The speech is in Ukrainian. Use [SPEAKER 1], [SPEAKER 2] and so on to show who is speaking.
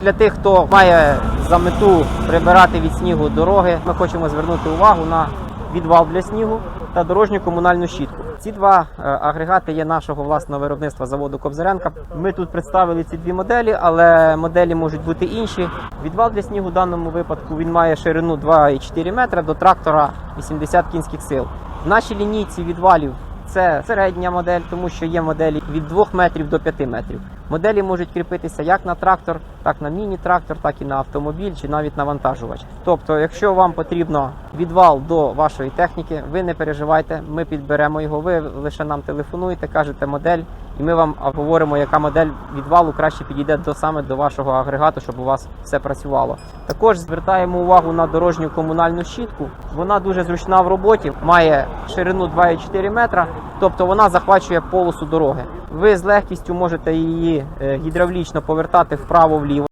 [SPEAKER 1] Для тих, хто має за мету прибирати від снігу дороги, ми хочемо звернути увагу на відвал для снігу та дорожню комунальну щітку. Ці два е, агрегати є нашого власного виробництва заводу Кобзаренка. Ми тут представили ці дві моделі, але моделі можуть бути інші. Відвал для снігу в даному випадку він має ширину 2,4 метра до трактора 80 кінських сил. В нашій лінійці відвалів це середня модель, тому що є моделі від 2 метрів до 5 метрів. Моделі можуть кріпитися як на трактор, так на міні-трактор, так і на автомобіль чи навіть на вантажувач. Тобто, якщо вам потрібно відвал до вашої техніки, ви не переживайте, ми підберемо його. Ви лише нам телефонуєте, кажете модель, і ми вам говоримо, яка модель відвалу краще підійде до саме до вашого агрегату, щоб у вас все працювало. Також звертаємо увагу на дорожню комунальну щітку. Вона дуже зручна в роботі, має ширину 2,4 метра, тобто вона захвачує полосу дороги. Ви з легкістю можете її е, гідравлічно повертати вправо-вліво.